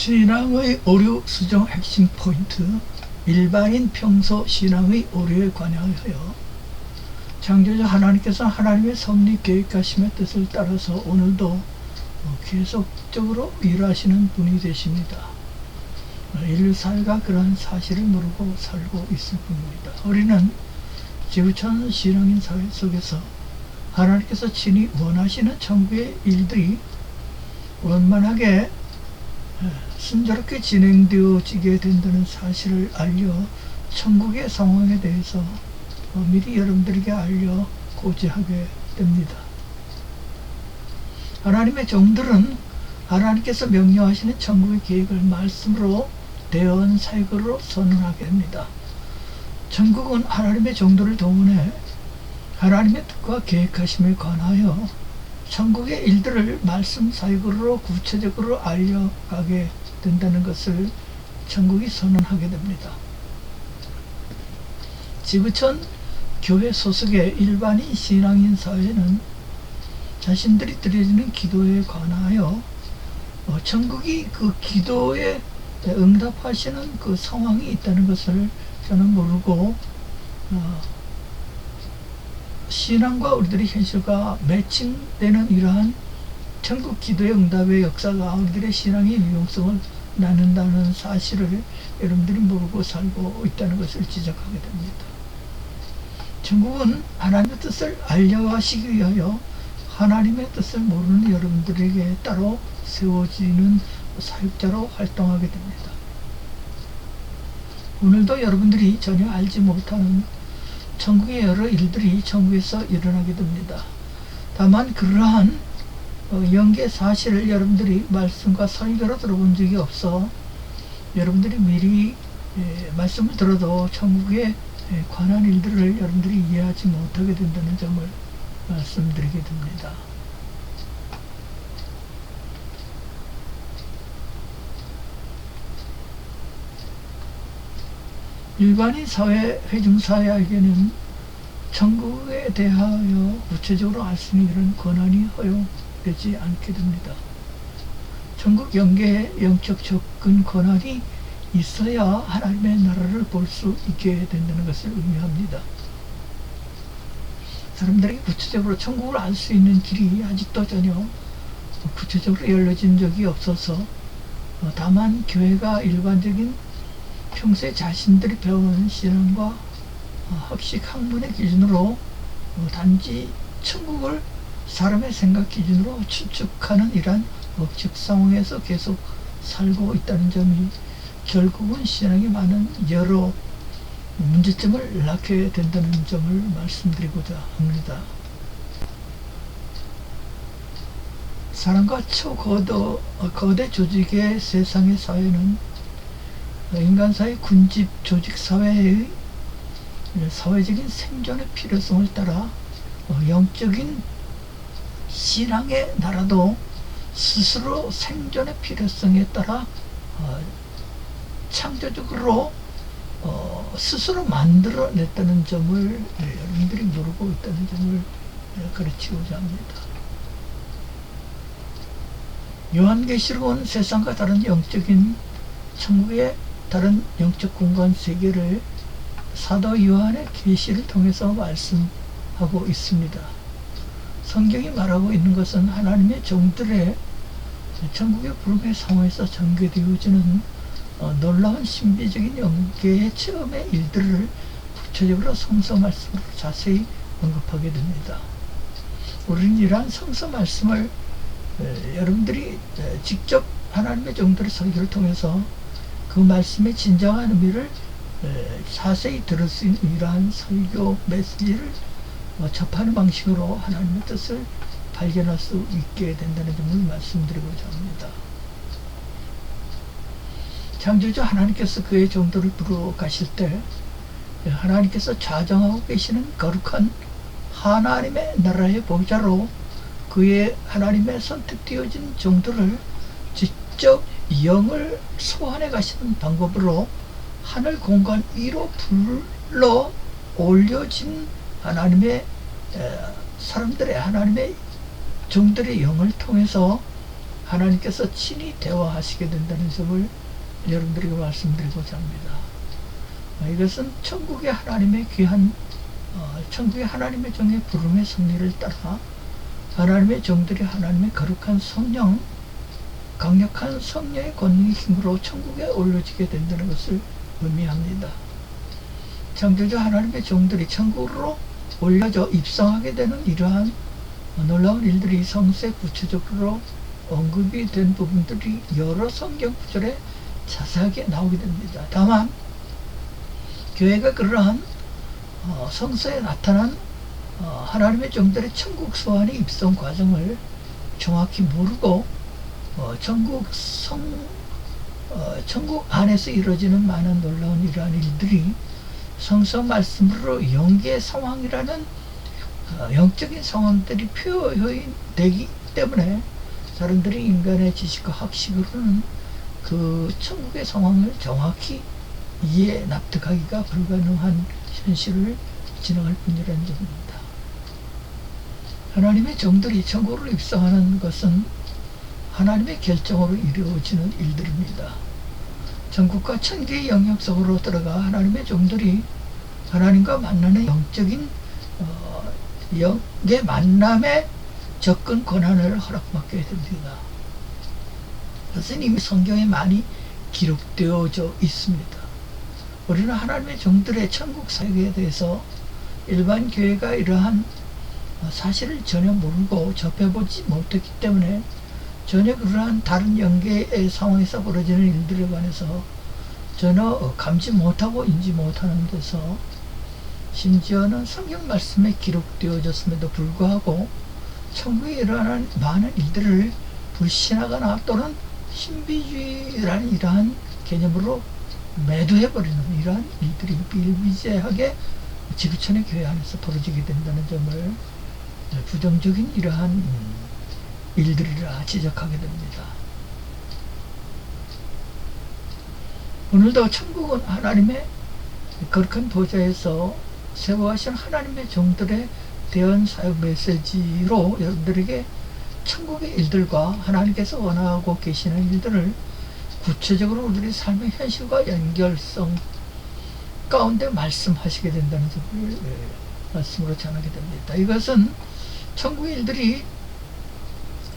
신앙의 오류 수정 핵심 포인트 일반인 평소 신앙의 오류에 관하여 창조자 하나님께서 하나님의 섭리 계획하심의 뜻을 따라서 오늘도 어, 계속적으로 일하시는 분이 되십니다. 어, 인류 사회가 그러한 사실을 모르고 살고 있을 뿐입니다. 우리는 지구촌 신앙인 사회 속에서 하나님께서 친히 원하시는 천국의 일들이 원만하게 어, 순조롭게 진행되어지게 된다는 사실을 알려 천국의 상황에 대해서 어, 미리 여러분들에게 알려 고지하게 됩니다. 하나님의 종들은 하나님께서 명령하시는 천국의 계획을 말씀으로 대언 사역으로 선언하게 됩니다. 천국은 하나님의 종들을 동원해 하나님의 뜻과 계획하심에 관하여 천국의 일들을 말씀 사역으로 구체적으로 알려가게 된다는 것을 천국이 선언하게 됩니다. 지구촌 교회 소속의 일반인 신앙인 사회는 자신들이 드려지는 기도에 관하여 어, 천국이 그 기도에 응답하시는 그 상황이 있다는 것을 저는 모르고 어, 신앙과 우리들의 현실과 매칭되는 이러한 천국 기도의 응답의 역사가 우리들의 신앙의 유용성을 나눈다는 사실을 여러분들이 모르고 살고 있다는 것을 지적하게 됩니다. 천국은 하나님의 뜻을 알려하시기 위하여 하나님의 뜻을 모르는 여러분들에게 따로 세워지는 사역자로 활동하게 됩니다. 오늘도 여러분들이 전혀 알지 못하는 천국의 여러 일들이 천국에서 일어나게 됩니다. 다만 그러한 어, 연계 사실을 여러분들이 말씀과 설교로 들어본 적이 없어 여러분들이 미리 예, 말씀을 들어도 천국에 예, 관한 일들을 여러분들이 이해하지 못하게 된다는 점을 말씀드리게 됩니다. 일반인 사회, 회중사회에게는 천국에 대하여 구체적으로 알 수 있는 이런 권한이 허용 되지 않게 됩니다. 천국 연계의 영적 접근 권한이 있어야 하나님의 나라를 볼 수 있게 된다는 것을 의미합니다. 사람들에게 구체적으로 천국을 알 수 있는 길이 아직도 전혀 구체적으로 열려진 적이 없어서 어, 다만 교회가 일반적인 평소에 자신들이 배운 신앙과 어, 학식 학문의 기준으로 어, 단지 천국을 사람의 생각 기준으로 추측하는 이러한 억측 상황에서 계속 살고 있다는 점이 결국은 신앙에 많은 여러 문제점을 낳게 된다는 점을 말씀드리고자 합니다. 사람과 초거대 거대 조직의 세상의 사회는 인간사의 군집 조직 사회의 사회적인 생존의 필요성을 따라 영적인 신앙의 나라도 스스로 생존의 필요성에 따라 어, 창조적으로 어, 스스로 만들어냈다는 점을 예, 여러분들이 모르고 있다는 점을 예, 가르치고자 합니다. 요한계시록은 세상과 다른 영적인 천국의 다른 영적 공간 세계를 사도 요한의 계시를 통해서 말씀하고 있습니다. 성경이 말하고 있는 것은 하나님의 종들의 천국의 부름의 상황에서 전개되어지는 어, 놀라운 신비적인 연계의 체험의 일들을 구체적으로 성서 말씀으로 자세히 언급하게 됩니다. 우리는 이러한 성서 말씀을 에, 여러분들이 에, 직접 하나님의 종들의 설교를 통해서 그 말씀의 진정한 의미를 에, 자세히 들을 수 있는 이러한 설교 메시지를 어, 접하는 방식으로 하나님의 뜻을 발견할 수 있게 된다는 점을 말씀드리고자 합니다. 창조주 하나님께서 그의 종들을 부르러 가실 때 하나님께서 좌정하고 계시는 거룩한 하나님의 나라의 보좌로 그의 하나님의 선택되어진 종들을 직접 영을 소환해 가시는 방법으로 하늘 공간 위로 불러 올려진 하나님의 에, 사람들의 하나님의 종들의 영을 통해서 하나님께서 친히 대화하시게 된다는 점을 여러분들에게 말씀드리고자 합니다. 어, 이것은 천국의 하나님의 귀한 어, 천국의 하나님의 종의 부름의 섭리를 따라 하나님의 종들이 하나님의 거룩한 성령 강력한 성령의 권능의 힘으로 천국에 올려지게 된다는 것을 의미합니다. 창조자 하나님의 종들이 천국으로 올려져 입성하게 되는 이러한 놀라운 일들이 성서에 구체적으로 언급이 된 부분들이 여러 성경 구절에 자세하게 나오게 됩니다. 다만 교회가 그러한 어, 성서에 나타난 어, 하나님의 종들의 천국 소환의 입성 과정을 정확히 모르고 어, 천국 성 어, 천국 안에서 이루어지는 많은 놀라운 이러한 일들이 성서 말씀으로 영계 상황이라는 어, 영적인 상황들이 표현되기 때문에 사람들이 인간의 지식과 학식으로는 그 천국의 상황을 정확히 이해 납득하기가 불가능한 현실을 지나갈 뿐이라는 점입니다. 하나님의 종들이 천국으로 입성하는 것은 하나님의 결정으로 이루어지는 일들입니다. 천국과 천계의 영역 속으로 들어가 하나님의 종들이 하나님과 만나는 영적인 어, 영의 만남에 접근 권한을 허락받게 됩니다. 그것은 이미 성경에 많이 기록되어져 있습니다. 우리는 하나님의 종들의 천국 사역에 대해서 일반 교회가 이러한 사실을 전혀 모르고 접해보지 못했기 때문에 전혀 그러한 다른 연계의 상황에서 벌어지는 일들에 관해서 전혀 감지 못하고 인지 못하는 데서 심지어는 성경 말씀에 기록되어졌음에도 불구하고 천국에 일어나는 많은 일들을 불신하거나 또는 신비주의라는 이러한 개념으로 매도해버리는 이러한 일들이 비일비재하게 지구촌의 교회 안에서 벌어지게 된다는 점을 부정적인 이러한 일들이라 지적하게 됩니다. 오늘도 천국은 하나님의 거룩한 보좌에서 세워하신 하나님의 종들의 대언 사역 메시지로 여러분들에게 천국의 일들과 하나님께서 원하고 계시는 일들을 구체적으로 우리의 삶의 현실과 연결성 가운데 말씀하시게 된다는 점을 예, 말씀으로 전하게 됩니다. 이것은 천국의 일들이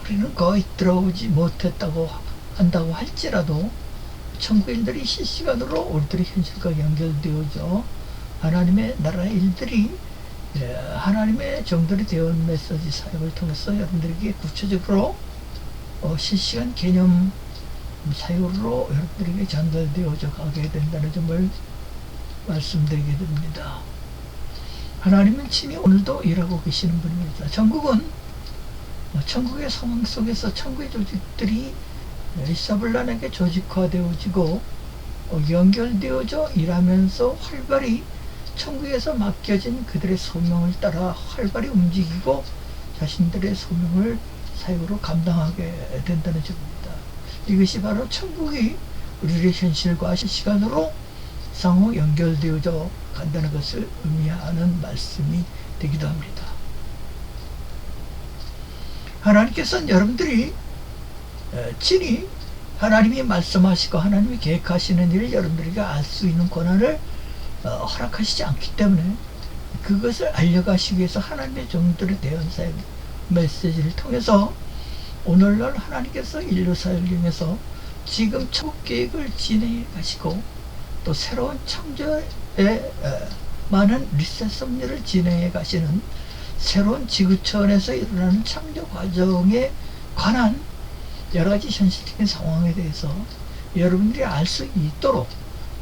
우리는 거의 들어오지 못했다고 한다고 할지라도 천국의 일들이 실시간으로 우리들의 현실과 연결되어져 하나님의 나라의 일들이 예, 하나님의 정들이 되온 메시지 사역을 통해서 여러분들에게 구체적으로 어, 실시간 개념 사역으로 여러분들에게 전달되어져 가게 된다는 점을 말씀드리게 됩니다. 하나님은 친히 오늘도 일하고 계시는 분입니다. 천국은 어, 천국의 상황 속에서 천국의 조직들이 이사블란에게 조직화되어지고 어, 연결되어져 일하면서 활발히 천국에서 맡겨진 그들의 소명을 따라 활발히 움직이고 자신들의 소명을 사역으로 감당하게 된다는 점입니다. 이것이 바로 천국이 우리의 현실과 실시간으로 상호 연결되어져 간다는 것을 의미하는 말씀이 되기도 합니다. 하나님께서는 여러분들이 친히 하나님이 말씀하시고 하나님이 계획하시는 일을 여러분들에게 알 수 있는 권한을 어, 허락하시지 않기 때문에 그것을 알려가시기 위해서 하나님의 종들의 대언사의 메시지를 통해서 오늘날 하나님께서 인류 사회를 이용해서 지금 천국 계획을 진행해 가시고 또 새로운 창조의 많은 리셋 섭리를 진행해 가시는 새로운 지구촌에서 일어나는 창조 과정에 관한 여러 가지 현실적인 상황에 대해서 여러분들이 알 수 있도록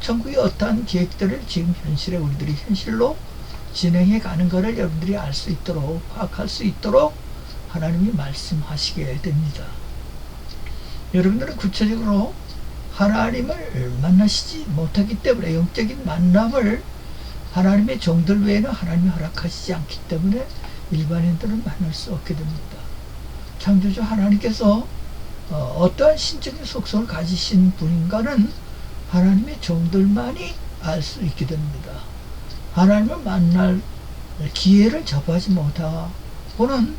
천국의 어떠한 계획들을 지금 현실에 우리들이 현실로 진행해 가는 것을 여러분들이 알 수 있도록 파악할 수 있도록 하나님이 말씀하시게 됩니다. 여러분들은 구체적으로 하나님을 만나시지 못하기 때문에 영적인 만남을 하나님의 종들 외에는 하나님이 허락하시지 않기 때문에 일반인들은 만날 수 없게 됩니다. 창조주 하나님께서 어, 떠한 신적인 속성을 가지신 분인가는 하나님의 종들만이 알 수 있게 됩니다. 하나님을 만날 기회를 접하지 못하고는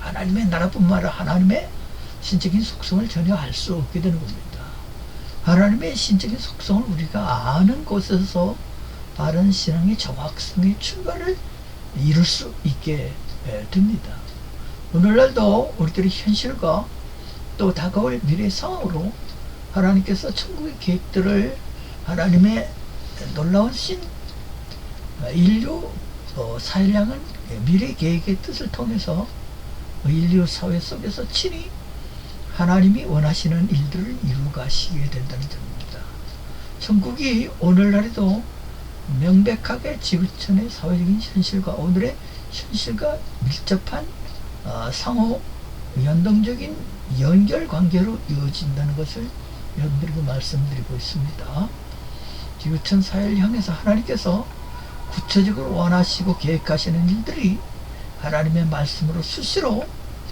하나님의 나라뿐만 아니라 하나님의 신적인 속성을 전혀 알 수 없게 되는 겁니다. 하나님의 신적인 속성을 우리가 아는 곳에서 바른 신앙의 정확성의 출발을 이룰 수 있게 예, 됩니다. 오늘날도 우리들의 현실과 또 다가올 미래 상황으로 하나님께서 천국의 계획들을 하나님의 놀라운 신 어, 인류 어, 사회량은 미래 계획의 뜻을 통해서 인류 사회 속에서 친히 하나님이 원하시는 일들을 이루 가시게 된다는 점입니다. 천국이 오늘날에도 명백하게 지구촌의 사회적인 현실과 오늘의 현실과 밀접한 어, 상호 연동적인 연결 관계로 이어진다는 것을 여러분들에게 말씀드리고 있습니다. 지구촌 사회를 향해서 하나님께서 구체적으로 원하시고 계획하시는 일들이 하나님의 말씀으로 수시로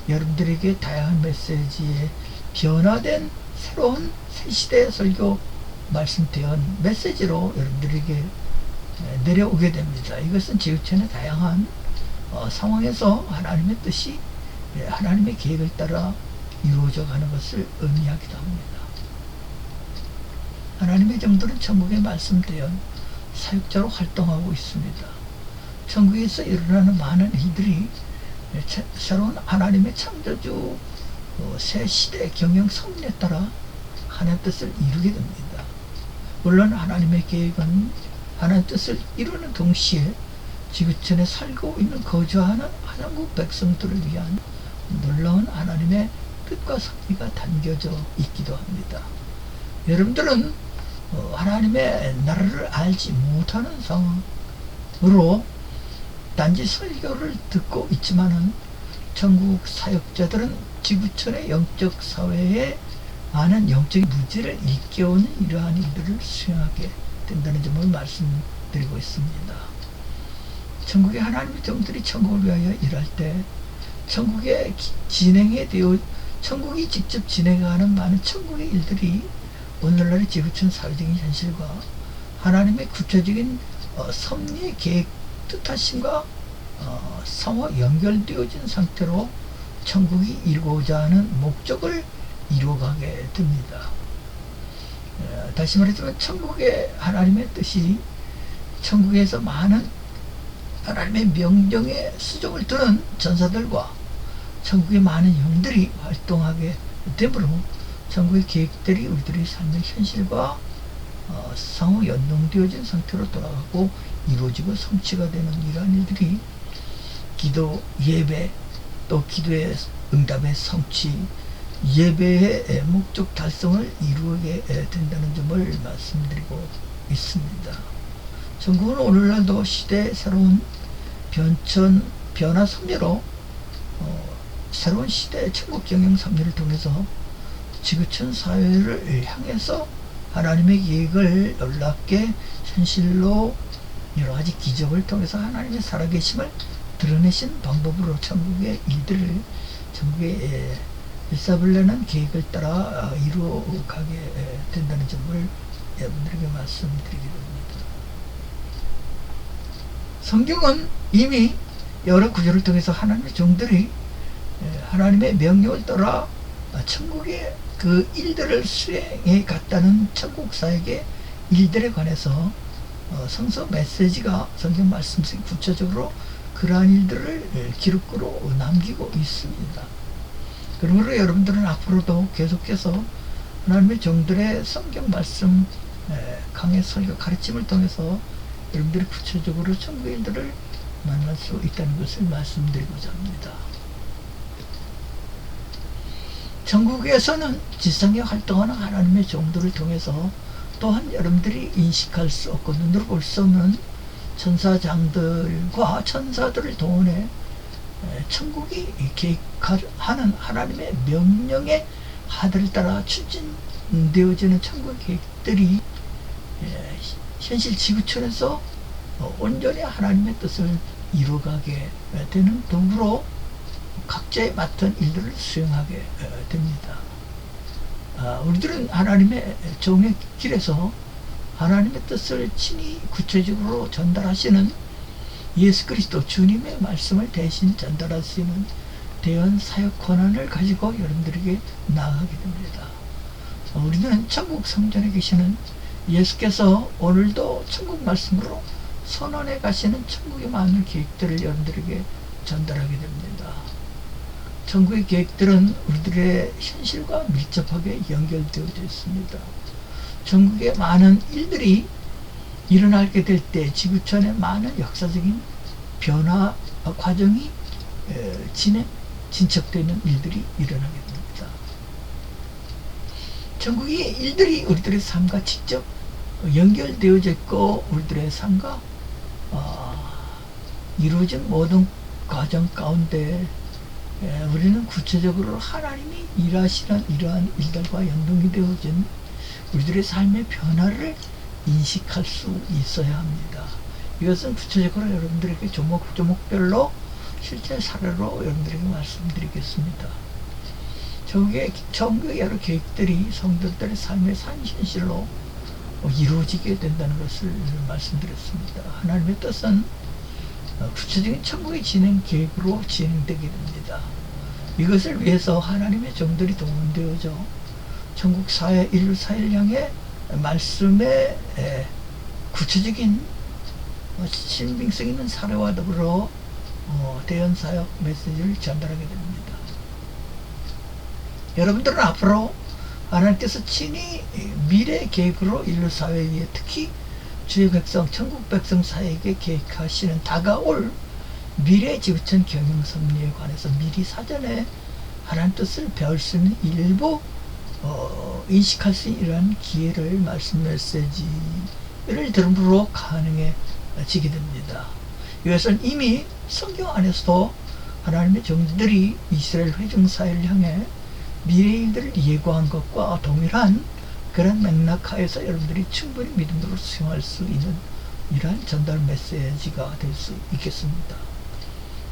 여러분들에게 다양한 메시지에 변화된 새로운 새 시대 설교 말씀대한 메시지로 여러분들에게 내려오게 됩니다. 이것은 지구촌의 다양한 어, 상황에서 하나님의 뜻이 예, 하나님의 계획을 따라 이루어져 가는 것을 의미하기도 합니다. 하나님의 정도는 천국에 말씀되어 사역자로 활동하고 있습니다. 천국에서 일어나는 많은 일들이 새로운 하나님의 창조주 어, 새 시대 경영 성리에 따라 하나님 뜻을 이루게 됩니다. 물론 하나님의 계획은 하나님 뜻을 이루는 동시에 지구촌에 살고 있는 거주하는 한국 백성들을 위한 놀라운 하나님의 뜻과 섭리가 담겨져 있기도 합니다. 여러분들은 어, 하나님의 나라를 알지 못하는 상황으로 단지 설교를 듣고 있지만은 전국 사역자들은 지구촌의 영적 사회에 많은 영적인 무지를 일깨우는 이러한 일들을 수행하게 된다는 점을 말씀드리고 있습니다. 천국의 하나님의 종들이 천국을 위하여 일할 때 천국의 진행에 되어 천국이 직접 진행하는 많은 천국의 일들이 오늘날의 지구촌 사회적인 현실과 하나님의 구체적인 어, 섭리의 계획 뜻하심과 어, 상호 연결되어진 상태로 천국이 이루고자 하는 목적을 이루어가게 됩니다. 에, 다시 말해서 천국의 하나님의 뜻이 천국에서 많은 하나님의 명령에 수정을 두는 전사들과 천국의 많은 영들이 활동하게 되므로 천국의 계획들이 우리들의 삶의 현실과 어, 상호 연동되어진 상태로 돌아가고 이루어지고 성취가 되는 이러한 일들이 기도, 예배, 또 기도의 응답의 성취, 예배의 목적 달성을 이루게 된다는 점을 말씀드리고 있습니다. 전국은 오늘날도 시대의 새로운 변천, 변화 섭리로 어, 새로운 시대의 천국 경영 섭리를 통해서 지구촌 사회를 향해서 하나님의 계획을 놀랍게 현실로 여러 가지 기적을 통해서 하나님의 살아계심을 드러내신 방법으로 천국의 일들을 천국의 일사불란한 계획을 따라 이루어가게 된다는 점을 여러분들에게 말씀드리게 됩니다. 성경은 이미 여러 구절을 통해서 하나님의 종들이 하나님의 명령을 따라 천국의 그 일들을 수행해 갔다는 천국사에게 일들에 관해서 어, 성서 메시지가 성경 말씀 속에 구체적으로 그러한 일들을 기록으로 남기고 있습니다. 그러므로 여러분들은 앞으로도 계속해서 하나님의 종들의 성경 말씀 강의 설교 가르침을 통해서 여러분들이 구체적으로 천국의 일들을 만날 수 있다는 것을 말씀드리고자 합니다. 전국에서는 지상에 활동하는 하나님의 종들을 통해서 또한 여러분들이 인식할 수 없고 눈으로 볼 수 없는 천사장들과 천사들을 동원해 천국이 계획하는 하나님의 명령의 하들을 따라 추진되어지는 천국 계획들이 현실 지구촌에서 온전히 하나님의 뜻을 이루어가게 되는 도구로 각자의 맡은 일들을 수행하게 됩니다. 아, 우리들은 하나님의 종의 길에서 하나님의 뜻을 친히 구체적으로 전달하시는 예수 그리스도 주님의 말씀을 대신 전달하시는 대연 사역 권한을 가지고 여러분들에게 나아가게 됩니다. 어, 우리는 천국 성전에 계시는 예수께서 오늘도 천국 말씀으로 선언해 가시는 천국의 많은 계획들을 여러분들에게 전달하게 됩니다. 천국의 계획들은 우리들의 현실과 밀접하게 연결되어져 있습니다. 전국의 많은 일들이 일어나게 될 때 지구촌의 많은 역사적인 변화 과정이 진행, 진척되는 일들이 일어나게 됩니다. 전국의 일들이 우리들의 삶과 직접 연결되어져 있고 우리들의 삶과 어, 이루어진 모든 과정 가운데 우리는 구체적으로 하나님이 일하시는 이러한 일들과 연동이 되어진 우리들의 삶의 변화를 인식할 수 있어야 합니다. 이것은 구체적으로 여러분들에게 조목조목별로 실제 사례로 여러분들에게 말씀드리겠습니다. 저게 정교의 여러 계획들이 성도들의 삶의 산 현실로 이루어지게 된다는 것을 말씀드렸습니다. 하나님의 뜻은 구체적인 천국의 진행 계획으로 진행되게 됩니다. 이것을 위해서 하나님의 종들이 동원되어져 전국 사회, 인류 사회를 향해 말씀의 구체적인 신빙성 있는 사례와 더불어 어, 대연 사역 메시지를 전달하게 됩니다. 여러분들은 앞으로 하나님께서 친히 미래 계획으로 인류 사회에 특히 주의 백성, 천국 백성 사회에게 계획하시는 다가올 미래 지구촌 경영 섭리에 관해서 미리 사전에 하나님 뜻을 배울 수 있는 일부 어, 인식할 수 있는 이러한 기회를 말씀 메시지를 들음으로 가능해지게 됩니다. 이것은 이미 성경 안에서도 하나님의 종들이 이스라엘 회중사회를 향해 미래의 일들을 예고한 것과 동일한 그런 맥락하에서 여러분들이 충분히 믿음으로 수용할 수 있는 이러한 전달 메시지가 될 수 있겠습니다.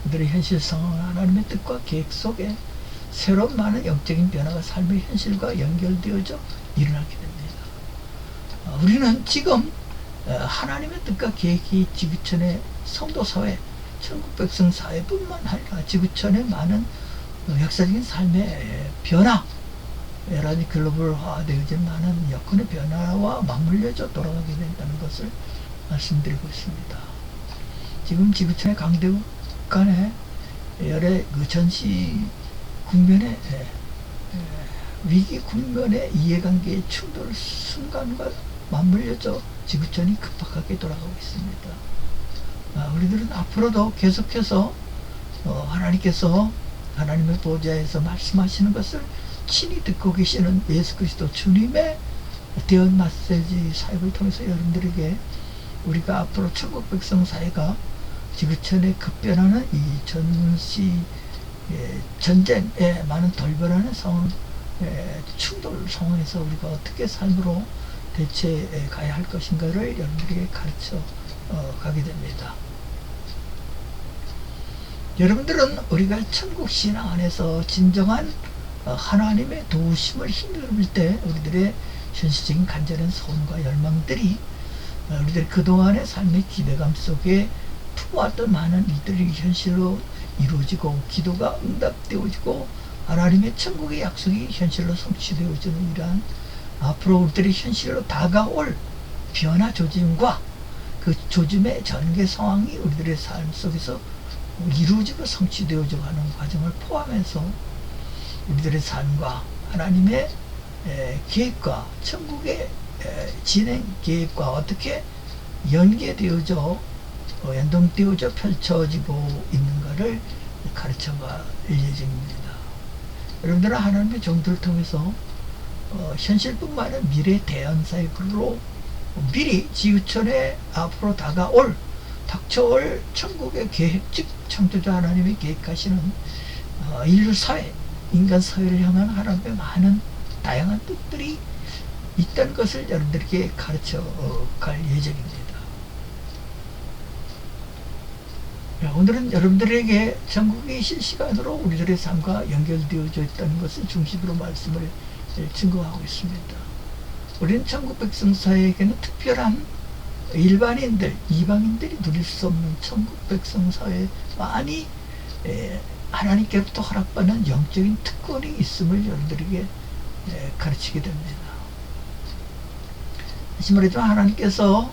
그들의 현실 상황은 하나님의 뜻과 계획 속에 새로운 많은 영적인 변화가 삶의 현실과 연결되어져 일어나게 됩니다. 어, 우리는 지금 어, 하나님의 뜻과 계획이 지구촌의 성도 사회, 천국 백성 사회뿐만 아니라 지구촌의 많은 어, 역사적인 삶의 변화, 여러 가지 글로벌화 되어진 많은 여건의 변화와 맞물려져 돌아가게 된다는 것을 말씀드리고 있습니다. 지금 지구촌의 강대국 간의 여러 그 전시 국면의 위기 국면의 이해관계의 충돌 순간과 맞물려져 지구촌이 급박하게 돌아가고 있습니다. 아, 우리들은 앞으로도 계속해서 어, 하나님께서 하나님의 보좌에서 말씀하시는 것을 친히 듣고 계시는 예수 그리스도 주님의 대언 마세지 사역을 통해서 여러분들에게 우리가 앞으로 천국 백성 사회가 지구촌에 급변하는 이 전시 예, 전쟁에 많은 돌변하는 상황, 예, 충돌 상황에서 우리가 어떻게 삶으로 대체해 가야 할 것인가를 여러분들에게 가르쳐 어, 가게 됩니다. 여러분들은 우리가 천국 신앙 안에서 진정한 어, 하나님의 도우심을 힘입을 때 우리들의 현실적인 간절한 소원과 열망들이 어, 우리들 그동안의 삶의 기대감 속에 품어왔던 많은 이들이 현실로 이루어지고 기도가 응답되어지고 하나님의 천국의 약속이 현실로 성취되어지는 이러한 앞으로 우리들이 현실로 다가올 변화 조짐과 그 조짐의 전개 상황이 우리들의 삶 속에서 이루어지고 성취되어져 가는 과정을 포함해서 우리들의 삶과 하나님의 계획과 천국의 진행 계획과 어떻게 연계되어져 어, 연동되어져 펼쳐지고 있는 가를 가르쳐갈 예정입니다. 여러분들은 하나님의 종들을 통해서 어, 현실뿐만 아니라 미래 대연사역으로 미리 지구촌에 앞으로 다가올 닥쳐올 천국의 계획, 즉 창조자 하나님이 계획하시는 어, 인류 사회, 인간 사회를 향한 하나님의 많은 다양한 뜻들이 있다는 것을 여러분들에게 가르쳐 갈 예정입니다. 오늘은 여러분들에게 전국이 실시간으로 우리들의 삶과 연결되어져 있다는 것을 중심으로 말씀을 증거하고 있습니다. 우리는 천국 백성 사회에게는 특별한 일반인들, 이방인들이 누릴 수 없는 천국 백성 사회 많이 하나님께로부터 허락받는 영적인 특권이 있음을 여러분들에게 예, 가르치게 됩니다. 다시 말해서 하나님께서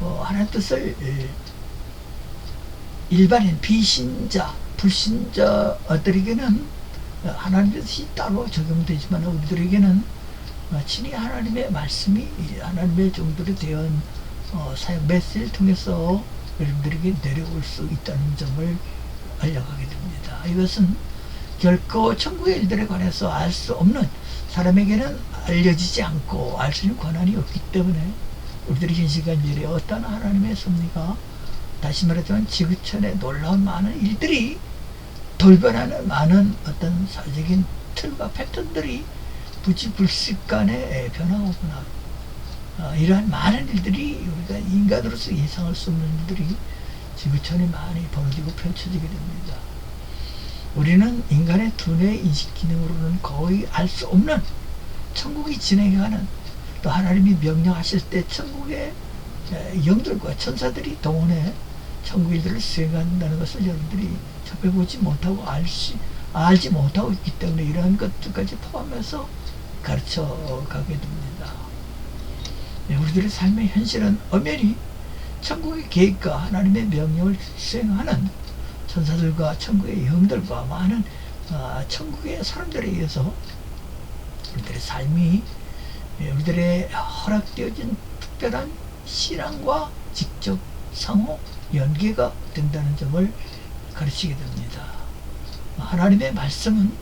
어, 하나님 뜻을 예, 일반인 비신자 불신자들에게는 하나님의 뜻이 따로 적용되지만 우리들에게는 어, 친히 하나님의 말씀이 하나님의 종들이 되은 어, 사역 메시지를 통해서 여러분들에게 내려올 수 있다는 점을 알려가게 됩니다. 이것은 결코 천국의 일들에 관해서 알 수 없는 사람에게는 알려지지 않고 알 수 있는 권한이 없기 때문에 우리들이 현 시간 일에 어떤 하나님의 섭리가 다시 말하자면 지구촌에 놀라운 많은 일들이 돌변하는 많은 어떤 사적인 틀과 패턴들이 부지불식간에 변화오구나 어, 이러한 많은 일들이 우리가 인간으로서 예상할 수 없는 일들이 지구촌에 많이 벌어지고 펼쳐지게 됩니다. 우리는 인간의 두뇌 인식 기능으로는 거의 알 수 없는 천국이 진행하는 또 하나님이 명령하실 때 천국의 영들과 천사들이 동원해 천국 일들을 수행한다는 것을 여러분들이 접해보지 못하고 알지, 알지 못하고 있기 때문에 이러한 것들까지 포함해서 가르쳐 가게 됩니다. 네, 우리들의 삶의 현실은 엄연히 천국의 계획과 하나님의 명령을 수행하는 천사들과 천국의 영들과 많은 어, 천국의 사람들에 의해서 우리들의 삶이 예, 우리들의 허락되어진 특별한 신앙과 직접 상호 연계가 된다는 점을 가르치게 됩니다. 하나님의 말씀은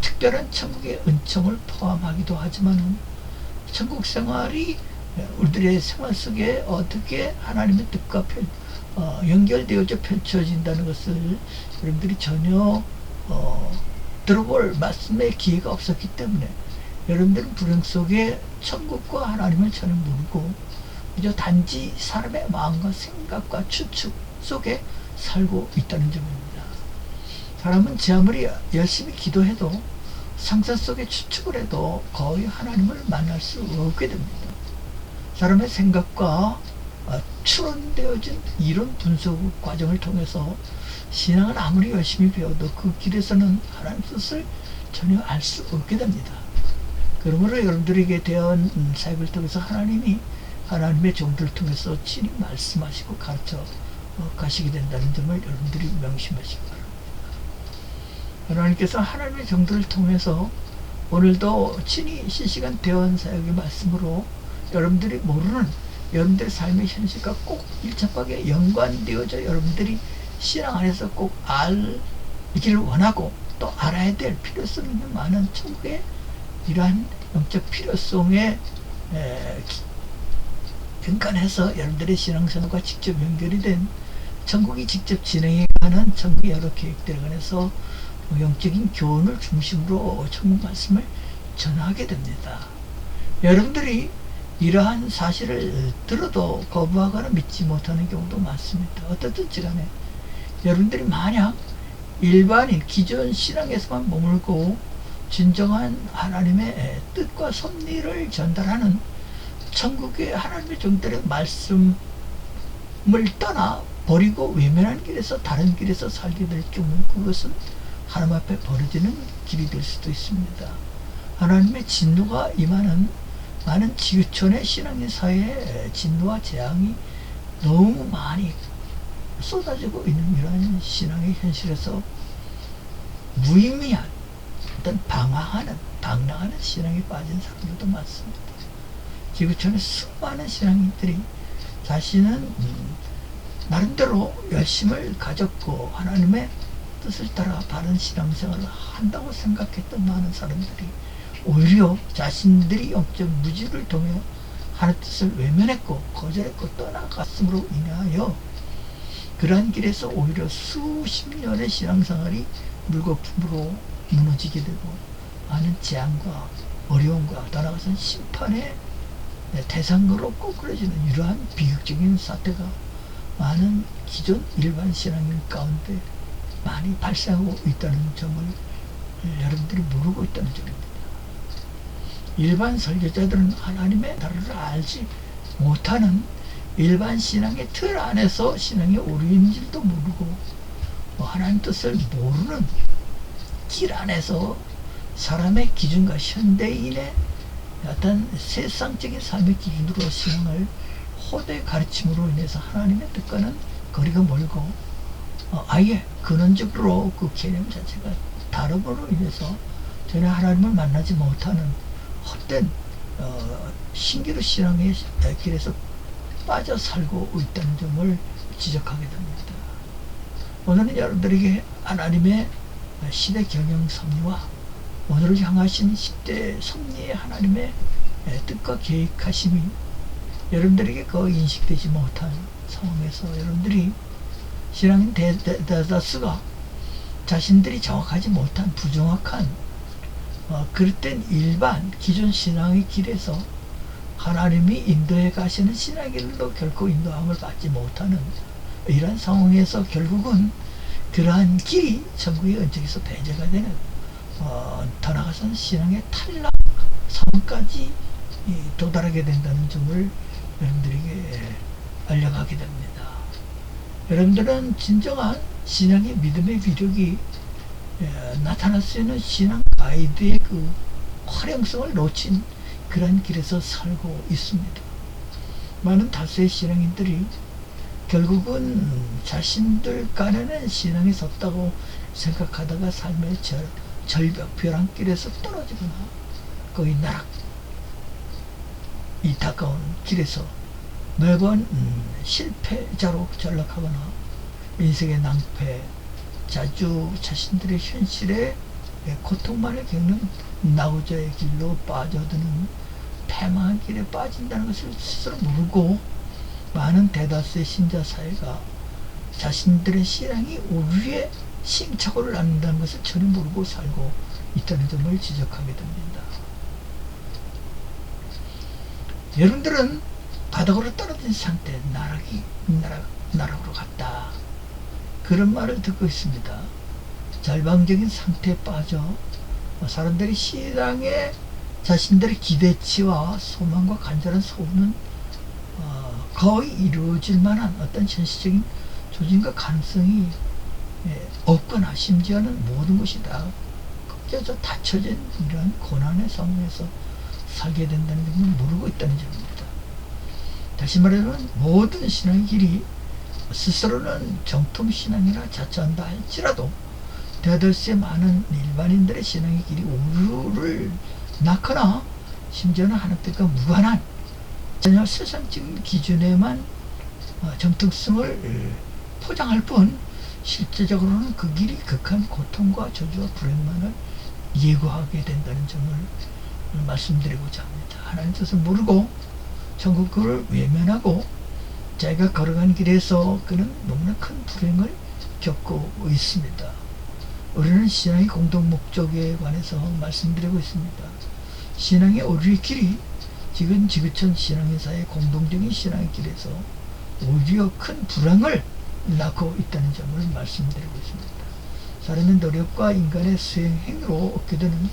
특별한 천국의 은총을 포함하기도 하지만 천국 생활이 우리들의 생활 속에 어떻게 하나님의 뜻과 펼, 어, 연결되어져 펼쳐진다는 것을 여러분들이 전혀 어, 들어볼 말씀의 기회가 없었기 때문에 여러분들은 불행 속에 천국과 하나님을 전혀 모르고 그저 단지 사람의 마음과 생각과 추측 속에 살고 있다는 점입니다. 사람은 제 아무리 열심히 기도해도 상상 속에 추측을 해도 거의 하나님을 만날 수 없게 됩니다. 사람의 생각과 어, 추론되어진 이론 분석 과정을 통해서 신앙을 아무리 열심히 배워도 그 길에서는 하나님 뜻을 전혀 알 수 없게 됩니다. 그러므로 여러분들에게 대한 사역을 통해서 하나님이 하나님의 종들을 통해서 친히 말씀하시고 가르쳐 어, 가시게 된다는 점을 여러분들이 명심하시기 바랍니다. 하나님께서 하나님의 종들을 통해서 오늘도 친히 실시간 대원 사역의 말씀으로 여러분들이 모르는 여러분들의 삶의 현실과 꼭 일첩하게 연관되어져 여러분들이 신앙 안에서 꼭 알기를 원하고 또 알아야 될 필요성 있는 많은 천국의 이러한 영적 필요성에 근간해서 여러분들의 신앙생활과 직접 연결이 된 천국이 직접 진행해가는 천국의 여러 계획들에 관해서 영적인 교훈을 중심으로 천국 말씀을 전하게 됩니다. 여러분들이 이러한 사실을 들어도 거부하거나 믿지 못하는 경우도 많습니다. 어떻든지 간에 여러분들이 만약 일반인 기존 신앙에서만 머물고 진정한 하나님의 뜻과 섭리를 전달하는 천국의 하나님의 종들의 말씀을 떠나 버리고 외면한 길에서 다른 길에서 살게 될 경우 그것은 하나님 앞에 벌어지는 길이 될 수도 있습니다. 하나님의 진노가 임하는 많은 지구촌의 신앙인 사회에 진노와 재앙이 너무 많이 쏟아지고 있는 이러한 신앙의 현실에서 무의미한 어떤 방황하는 방랑하는 신앙에 빠진 사람들도 많습니다. 지구촌의 수많은 신앙인들이 자신은 음, 나름대로 열심을 가졌고 하나님의 뜻을 따라 바른 신앙생활을 한다고 생각했던 많은 사람들이 오히려 자신들이 영적 무지를 통해 하나님 뜻을 외면했고 거절했고 떠나갔음으로 인하여 그러한 길에서 오히려 수십 년의 신앙생활이 물거품으로 무너지게 되고 많은 재앙과 어려움과 따라가서 심판의 대상으로 꼬꾸라지는 이러한 비극적인 사태가 많은 기존 일반 신앙인 가운데 많이 발생하고 있다는 점을 여러분들이 모르고 있다는 점입니다. 일반 설교자들은 하나님의 나라를 알지 못하는 일반 신앙의 틀 안에서 신앙이 오류인지도 모르고 뭐 하나님 뜻을 모르는 길 안에서 사람의 기준과 현대인의 어떤 세상적인 삶의 기준으로 신앙을 호대 가르침으로 인해서 하나님의 뜻과는 거리가 멀고 어, 아예 근원적으로 그 개념 자체가 다름으로 인해서 전혀 하나님을 만나지 못하는 헛된 어, 신기루 신앙의 길에서 빠져 살고 있다는 점을 지적하게 됩니다. 오늘은 여러분들에게 하나님의 시대 경영 섭리와 오늘을 향하신 시대 섭리의 하나님의 뜻과 계획하심이 여러분들에게 그 인식되지 못한 상황에서 여러분들이 신앙인 대다수가 자신들이 정확하지 못한 부정확한 어, 그릇된 일반 기존 신앙의 길에서 하나님이 인도해 가시는 신앙의 길로 결코 인도함을 받지 못하는 이러한 상황에서 결국은 그러한 길이 천국의 은적에서 배제가 되는 어, 더 나아가서는 신앙의 탈락 이, 도달하게 된다는 점을 여러분들에게 알려가게 됩니다. 여러분들은 진정한 신앙의 믿음의 위력이 에, 나타날 수 있는 신앙 가이드의 그 활용성을 놓친 그런 길에서 살고 있습니다. 많은 다수의 신앙인들이 결국은 자신들 간에는 신앙이 섰다고 생각하다가 삶의 절, 절벽, 벼랑길에서 떨어지거나 거의 나락, 이 다가온 길에서 매번 음, 실패자로 전락하거나 인생의 낭패, 자주 자신들의 현실에 고통만을 겪는 나우자의 길로 빠져드는 패망한 길에 빠진다는 것을 스스로 모르고 많은 대다수의 신자 사회가 자신들의 신앙이 오류에 심착오를 낳는다는 것을 전혀 모르고 살고 있다는 점을 지적하게 됩니다. 여러분들은 바닥으로 떨어진 상태, 나락이, 나락, 나락으로 갔다. 그런 말을 듣고 있습니다. 절망적인 상태에 빠져 사람들이 신앙에 자신들의 기대치와 소망과 간절한 소원은 어, 거의 이루어질 만한 어떤 현실적인 조짐과 가능성이 예, 없거나 심지어는 모든 것이 다 꺾여져 닫혀진 이러한 고난의 상황에서 살게 된다는 점을 모르고 있다는 점입니다. 다시 말하면 모든 신앙의 길이 스스로는 정통 신앙이라 자처한다 할지라도 대다수의 많은 일반인들의 신앙의 길이 오류를 낳거나 심지어는 하나님과 무관한 전혀 세상적인 기준에만 어, 정통성을 포장할 뿐 실제적으로는 그 길이 극한 고통과 저주와 불행만을 예고하게 된다는 점을 말씀드리고자 합니다. 하나님 뜻을 모르고 천국을 외면하고 자기가 걸어간 길에서 그는 너무나 큰 불행을 겪고 있습니다. 우리는 신앙의 공동 목적에 관해서 말씀드리고 있습니다. 신앙의 오류의 길이 지금 지구촌 신앙회사의 공동적인 신앙의 길에서 오히려 큰 불행을 낳고 있다는 점을 말씀드리고 있습니다. 사람의 노력과 인간의 수행 행위로 얻게 되는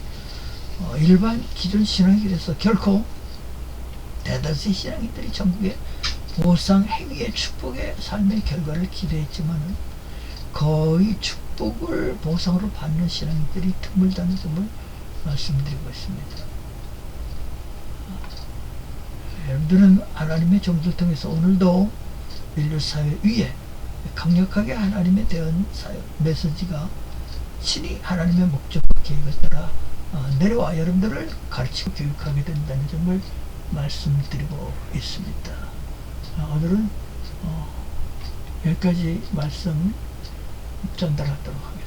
어, 일반 기존 신앙의 길에서 결코 대다수의 신앙인들이 전국의 보상 행위의 축복의 삶의 결과를 기대했지만 거의 축복을 보상으로 받는 신앙인들이 드물다는 점을 말씀드리고 있습니다. 여러분들은 하나님의 종들 통해서 오늘도 인류 사회 위에 강력하게 하나님에 대한 사역 메시지가 친히 하나님의 목적과 계획에 따라 어, 내려와 여러분들을 가르치고 교육하게 된다는 점을 말씀드리고 있습니다. 어, 오늘은 어, 여기까지 말씀 전달하도록 하겠습니다.